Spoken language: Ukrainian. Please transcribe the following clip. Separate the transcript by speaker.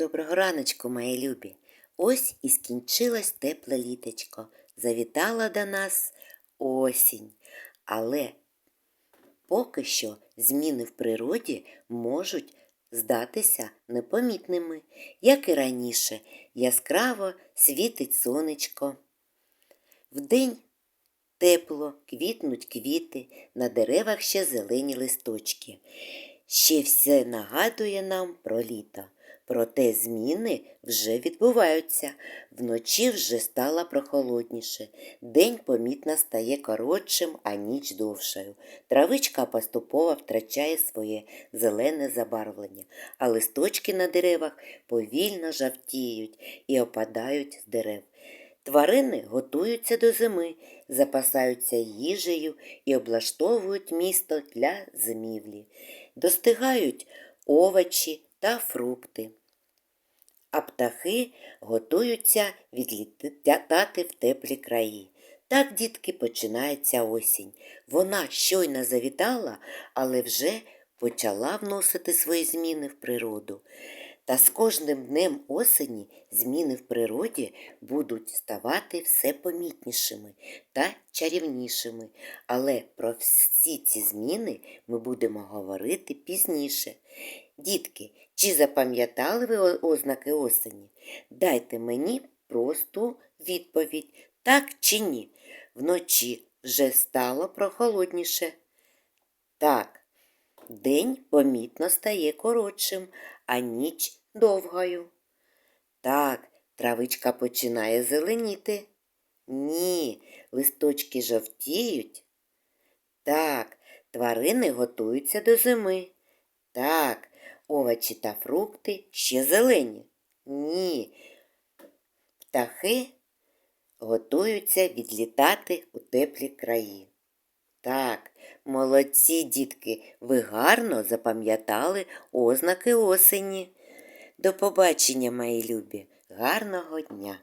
Speaker 1: Доброго раночку, мої любі. Ось і скінчилось тепле літочко. Завітала до нас осінь. Але поки що зміни в природі можуть здатися непомітними, як і раніше, яскраво світить сонечко. Вдень тепло, квітнуть квіти, на деревах ще зелені листочки. Ще все нагадує нам про літо. Проте зміни вже відбуваються. Вночі вже стало прохолодніше. День помітно стає коротшим, а ніч довшою. Травичка поступово втрачає своє зелене забарвлення, а листочки на деревах повільно жавтіють і опадають з дерев. Тварини готуються до зими, запасаються їжею і облаштовують місто для зимівлі, достигають овочі та фрукти. А птахи готуються відлітати в теплі краї. Так, дітки, починається осінь. Вона щойно завітала, але вже почала вносити свої зміни в природу. Та з кожним днем осені зміни в природі будуть ставати все помітнішими та чарівнішими. Але про всі ці зміни ми будемо говорити пізніше. Дітки, чи запам'ятали ви ознаки осені? Дайте мені просту відповідь, так чи ні. Вночі вже стало прохолодніше. Так, день помітно стає коротшим, а ніч довгою. Так, травичка починає зеленіти. Ні, листочки жовтіють. Так, тварини готуються до зими. Так, овочі та фрукти ще зелені. Ні. Птахи готуються відлітати у теплі краї. Так, молодці, дітки, ви гарно запам'ятали ознаки осені. До побачення, мої любі, гарного дня!